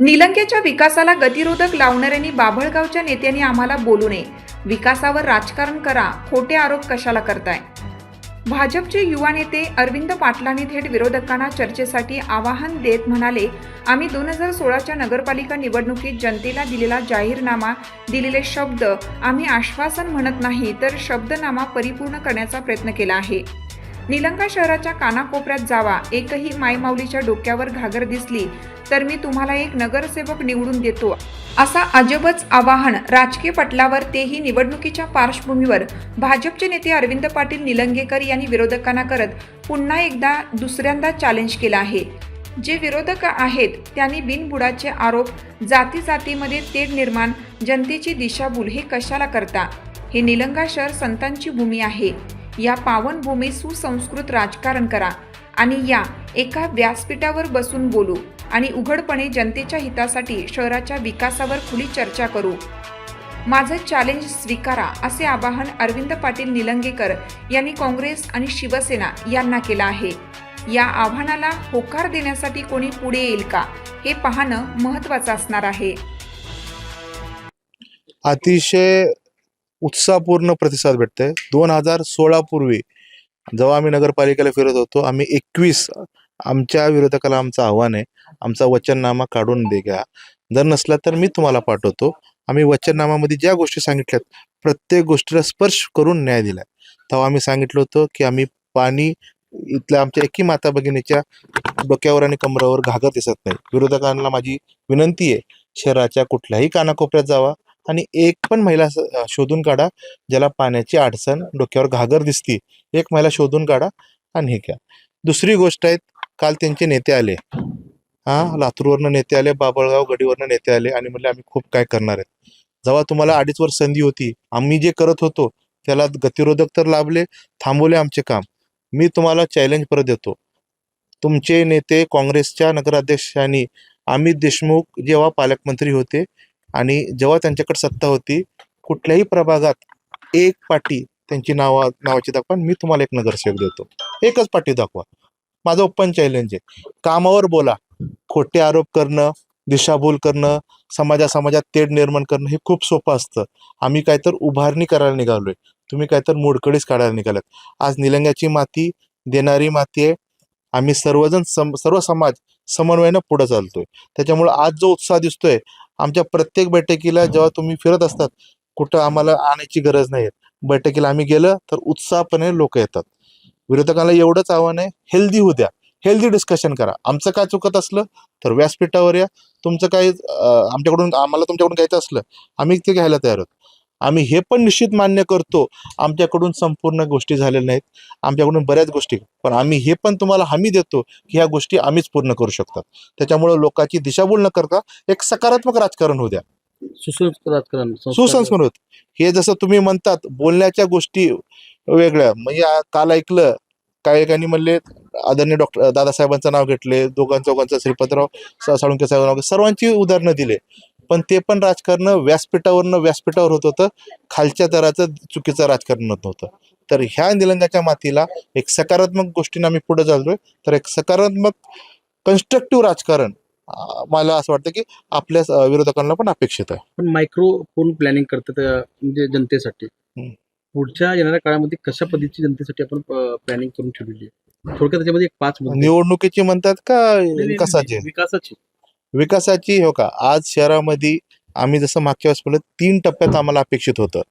निलंकेच्या विकासाला गतिरोधक लावणाऱ्यांनी बाभळगावच्या नेत्यांनी आम्हाला बोलू नये. विकासावर राजकारण करा. खोटे आरोप कशाला करताय? भाजपचे युवा नेते अरविंद पाटलांनी थेट विरोधकांना चर्चेसाठी आवाहन देत म्हणाले आम्ही दोन हजार सोळाच्या नगरपालिका निवडणुकीत जनतेला दिलेला जाहीरनामा दिलेले शब्द आम्ही आश्वासन म्हणत नाही तर शब्दनामा परिपूर्ण करण्याचा प्रयत्न केला आहे. निलंगा शहराच्या कानाकोपऱ्यात जावा. एकही मायमाऊलीच्या डोक्यावर घागर दिसली तर मी तुम्हाला एक नगरसेवक निवडून देतो. असा अजबच आवाहन राजकीय पटलावर तेही निवडणुकीच्या पार्श्वभूमीवर भाजपचे नेते अरविंद पाटील निलंगेकर यांनी विरोधकांना करत पुन्हा एकदा दुसऱ्यांदा चॅलेंज केला आहे. जे विरोधक आहेत त्यांनी बिनबुडाचे आरोप जाती जातीमध्ये तेढ निर्माण जनतेची दिशाभूल हे कशाला करता? हे निलंगा शहर संतांची भूमी आहे. या पावनभूमी सुसंस्कृत राजकारण करा आणि या एका व्यासपीठावर बसून बोलू. आणि उघडपणे जनतेच्या हितासाठी शहराच्या विकासावर खुली चर्चा करू. माझं चॅलेंज स्वीकारा असे आवाहन अरविंद पाटील निलंगेकर यांनी काँग्रेस आणि शिवसेना यांना केलं आहे. या आव्हानाला होकार देण्यासाठी कोणी पुढे येईल का हे पाहणं महत्त्वाचं असणार आहे. अतिशय उत्साहपूर्ण प्रतिसाद भेटतोय. दोन हजार सोळा पूर्वी जेव्हा आम्ही नगरपालिकेला फिरत होतो आम्ही एकवीस आमच्या विरोधकाला आमचं आव्हान आहे. आमचा वचननामा काढून दे घ्या. जर नसला तर मी तुम्हाला पाठवतो. आम्ही वचननामामध्ये ज्या गोष्टी सांगितल्यात प्रत्येक गोष्टीला स्पर्श करून न्याय दिलाय. तेव्हा आम्ही सांगितलं होतं की आम्ही पाणी इथल्या आमच्या एकी माता भगिनीच्या डोक्यावर आणि कमरावर घागर दिसत नाही. विरोधकांना माझी विनंती आहे शहराच्या कुठल्याही कानाकोपऱ्यात जावा आणि एक पण महिला शोधून काढा ज्याला पाण्याची अडचण डोक्यावर घागर दिसती. एक महिला शोधून काढा आणि हे घ्या. दुसरी गोष्ट आहे काल त्यांचे नेते आले. हा लातूरवरनं नेते आले बाबळगाव गडीवरनं नेते आले आणि म्हणले आम्ही खूप काय करणार आहेत. जेव्हा तुम्हाला अडीच वर्ष संधी होती आम्ही जे करत होतो त्याला गतिरोधक तर लाभले थांबवले आमचे काम. मी तुम्हाला चॅलेंज परत देतो. तुमचे नेते काँग्रेसच्या नगराध्यक्षांनी अमित देशमुख जेव्हा पालकमंत्री होते आणि जेव्हा त्यांच्याकडे सत्ता होती कुठल्याही प्रभागात एक पाटी त्यांची नावा नावाची दाखवा मी तुम्हाला एक नगरसेवक देतो. एकच पाटी दाखवा. माझं ओपन चॅलेंज आहे. कामावर बोला. खोटे आरोप करणं दिशाभूल करणं समाजा समाजात तेढ निर्माण करणं हे खूप सोपं असतं. आम्ही काय तर उभारणी करायला निघालोय. तुम्ही काय तर मोडकडीच काढायला निघालात. आज निलंग्याची माती देणारी माती आहे. आम्ही सर्वजण सम सर्व समाज समन्वयानं पुढे चालतोय. त्याच्यामुळे आज जो उत्साह दिसतोय आमच्या प्रत्येक बैठकीला जेव्हा तुम्ही फिरत असतात कुठं आम्हाला आणायची गरज नाही बैठकीला आम्ही गेलं तर उत्साहपणे लोक येतात. विरोधकांना एवढंच आव्हान आहे हेल्दी होऊ द्या. हेल्दी डिस्कशन करा. आमचं काय चुकत असलं तर व्यासपीठावर या. तुमचं काय आमच्याकडून आम्हाला तुमच्याकडून घ्यायचं असलं आम्ही ते घ्यायला तयार आहोत. आम्ही हे पण निश्चित मान्य करतो आमच्याकडून संपूर्ण गोष्टी झालेल्या नाहीत. आमच्याकडून बऱ्याच गोष्टी पण आम्ही हे पण तुम्हाला हमी देतो की ह्या गोष्टी आम्हीच पूर्ण करू शकतात. त्याच्यामुळे लोकांची दिशाभूल न करता एक सकारात्मक राजकारण होऊ द्या. सुसंस्कृत राजकारण सुसंस्कृत. हे जसं तुम्ही म्हणतात बोलण्याच्या गोष्टी वेगळ्या. म्हणजे काल ऐकलं काही एकानी म्हणले आदरणीय डॉक्टर दादासाहेबांचं नाव घेतले दोघां चौघांचं श्रीपतराव साळुंके साहेब नाव सर्वांची उदाहरणं दिले. पण ते पण राजकारण व्यासपीठावरनं व्यासपीठावर होत होतं. खालच्या दराचं चुकीचं राजकारण होत होतं तर ह्या निलंगाच्या मातीला एक सकारात्मक गोष्टीने आम्ही पुढे चाललोय. तर एक सकारात्मक कन्स्ट्रक्टिव्ह राजकारण मला असं वाटतं की आपल्या विरोधकांना पण अपेक्षित आहे. पण मायक्रो फोन प्लॅनिंग करतात म्हणजे जनतेसाठी. पुढच्या येणाऱ्या काळामध्ये कशा पद्धतीची जनतेसाठी आपण प्लॅनिंग करून ठेवलेली आहे? थोडक्यात त्याच्यामध्ये एक पाच निवडणुकीची म्हणतात का विकासाची? विकासाची. विकासाची हो का? आज शहरामध्ये आम्ही जसं मागच्या वेळेस बोललो तीन टप्प्यात आम्हाला अपेक्षित होतं.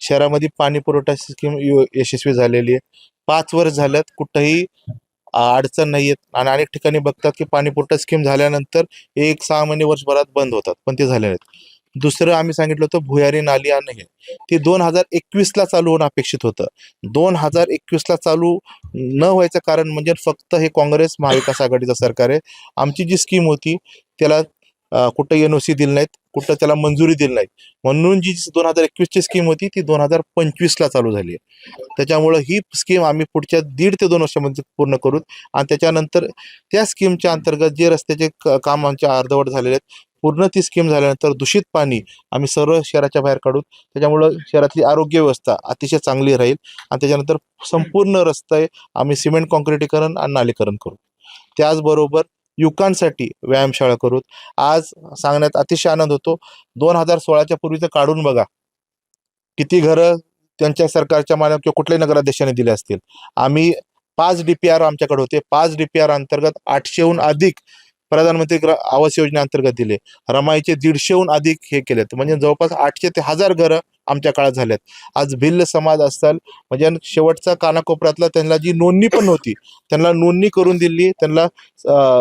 शहरामध्ये पाणी पुरवठा स्कीम यशस्वी झालेली आहे. पाच वर्ष झाल्यात कुठंही अडचण नाही येत. आणि अनेक ठिकाणी बघतात की पाणी पुरवठा स्कीम झाल्यानंतर एक सहा महिने वर्षभरात बंद होतात पण ते झाले नाहीत. दुसरं आम्ही सांगितलं होतं भुयारी नाली आणि हे. ते दोन हजार एकवीसला चालू होणं अपेक्षित होतं. दोन हजार एकवीसला चालू न व्हायचं कारण म्हणजे फक्त हे काँग्रेस महाविकास आघाडीचं सरकार आहे. आमची जी स्कीम होती त्याला कुठं एन ओ सी दिली नाहीत. कुठं त्याला मंजुरी दिली नाही. म्हणून जी दोन हजार एकवीसची स्कीम होती ती दोन हजार पंचवीसला चालू झाली आहे. त्याच्यामुळं ही स्कीम आम्ही पुढच्या दीड ते दोन वर्षामध्ये पूर्ण करू. आणि त्याच्यानंतर त्या स्कीमच्या अंतर्गत जे रस्त्याचे क- काम आमच्या अर्धवट झालेले आहेत पूर्ण ती स्कीम झाल्यानंतर दूषित पाणी आम्ही सर्व शहराच्या बाहेर काढू त्याच्यामुळं शहरातली आरोग्य व्यवस्था अतिशय चांगली राहील. आणि त्याच्यानंतर संपूर्ण रस्ते आम्ही सिमेंट कॉन्क्रिटीकरण आणि नालीकरण करू. त्याचबरोबर युवकांसाठी व्यायामशाळा करू. आज सांगण्यात अतिशय आनंद होतो. दोन हजार सोळाच्या पूर्वीचं काढून बघा. किती घरं त्यांच्या सरकारच्या मान्य किंवा कुठल्याही नगराध्यक्षाने दिले असतील. आम्ही पाच डी पी आर आमच्याकडे होते. पाच डी पी आर अंतर्गत आठशेहून अधिक प्रधानमंत्री ग्र आवास योजनेअंतर्गत दिले. रमाईचे दीडशेहून अधिक हे केलेत. म्हणजे जवळपास आठशे ते हजार घरं आमच्या काळात झाल्यात. आज भिल्ल समाज असाल म्हणजे शेवटचा कानाकोपऱ्यातला त्यांना जी नोंदणी पण होती त्यांना नोंदणी करून दिली त्यांना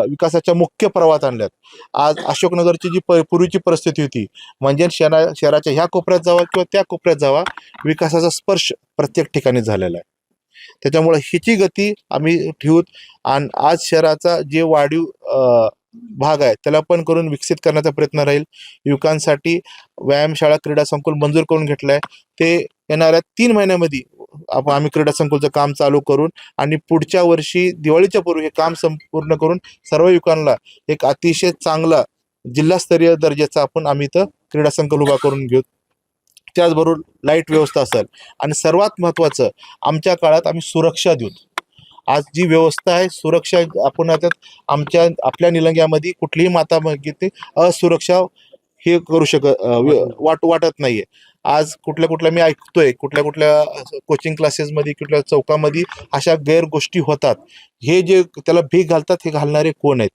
विकासाच्या मुख्य प्रवाहात आणल्यात. आज अशोकनगरची जी प पूर्वीची परिस्थिती होती म्हणजे शहरा शहराच्या ह्या कोपऱ्यात जावा किंवा त्या कोपऱ्यात जावा विकासाचा स्पर्श प्रत्येक ठिकाणी झालेला आहे. त्याच्यामुळे हिची गती आम्ही ठेवूत आणि आज शहराचा जे वाढीव भाग आहे. त्याला पण करून विकसित करण्याचा प्रयत्न राहील. युवकांसाठी व्यायामशाळा क्रीडा संकुल मंजूर करून घेतलंय. ते येणाऱ्या तीन महिन्यामध्ये आपण आम्ही क्रीडा संकुलचं काम चालू करून आणि पुढच्या वर्षी दिवाळीच्या पूर्वी हे काम संपूर्ण करून सर्व युवकांना एक अतिशय चांगला जिल्हास्तरीय दर्जाचा आपण आम्ही इथं क्रीडा संकुल उभा करून घेऊ. त्याचबरोबर लाइट व्यवस्था असेल. आणि सर्वात महत्त्वाचं आमच्या काळात आम्ही सुरक्षा देऊ. आज जी व्यवस्था आहे सुरक्षा आपण आता आमच्या आपल्या निलंग्यामध्ये कुठलीही माता ते असुरक्षा हे करू शकत वाट वाटत नाहीये. आज कुठल्या कुठल्या मी ऐकतोय कुठल्या कुठल्या कोचिंग क्लासेसमध्ये कुठल्या चौकामध्ये अशा गैर गोष्टी होतात. हे जे त्याला भीक घालतात हे घालणारे कोण आहेत?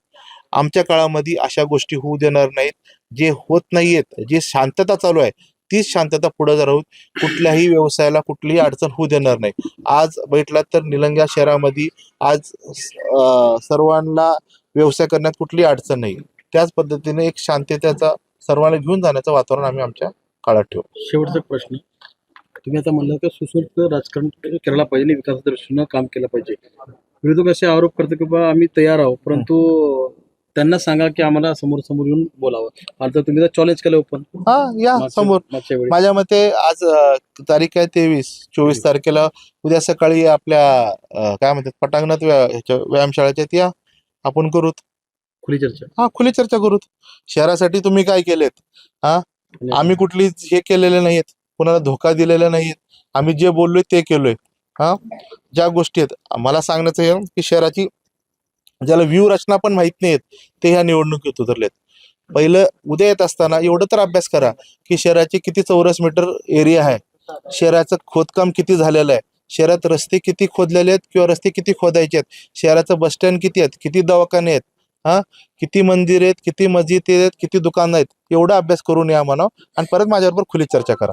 आमच्या काळामध्ये अशा गोष्टी होऊ देणार नाहीत. जे होत नाहीयेत जे शांतता चालू आहे तीच शांतता पुढे राहून कुठल्याही व्यवसायाला कुठलीही अडचण होऊ देणार नाही. आज भेटला तर निलंगा शहरामध्ये आज सर्वांना व्यवसाय करण्यात कुठलीही अडचण नाही. त्याच पद्धतीने एक शांततेचा सर्वांना घेऊन जाण्याचं वातावरण आम्ही आमच्या काळात ठेवू. शेवटचा प्रश्न. तुम्ही आता म्हणलं की सुसूर्त राजकारण करायला पाहिजे आणि विकासाच्या दृष्टीनं काम केलं पाहिजे. विरोधक असे आरोप करतो की बा आम्ही तयार आहोत परंतु त्यांना सांगा की आम्हाला समोर समोर येऊन बोलावं. आता तुम्ही चॅलेंज केलं ओपन हा या समोर. मागच्या वेळी. माझ्या मते आज अ, तारीख आहे तेवीस चोवीस तारखेला उद्या सकाळी आपल्या अ, काय म्हणतात पटांगणात व्या- ह्याच्या व्यायामशाळेच्या त्या आपण करूत. खुली चर्चा. हा खुली चर्चा करूत. शहरासाठी तुम्ही काय केलेत? हा? आम्ही कुठली हे केलेले नाहीत. कुणाला धोका दिलेला नाहीत. आम्ही जे बोललोय ते केलोय. हा? ज्या गोष्टी आहेत मला सांगण्याचं हे की शहराची ज्याला व्ह्यू रचना पण माहीत नाहीत ते ह्या निवडणुकीत उतरलेत. पहिलं उद्या येत असताना एवढं तर अभ्यास करा की शहराचे किती चौरस मीटर एरिया आहे शहराचं खोदकाम किती झालेलं आहे शहरात रस्ते किती खोदलेले आहेत किंवा रस्ते किती खोदायचे आहेत शहराचं बस स्टँड किती आहेत किती दवाखाने आहेत हा किती मंदिर आहेत किती मस्जिद आहेत किती दुकानं आहेत एवढा अभ्यास करून या म्हणा आणि परत माझ्याबरोबर खुली चर्चा करा.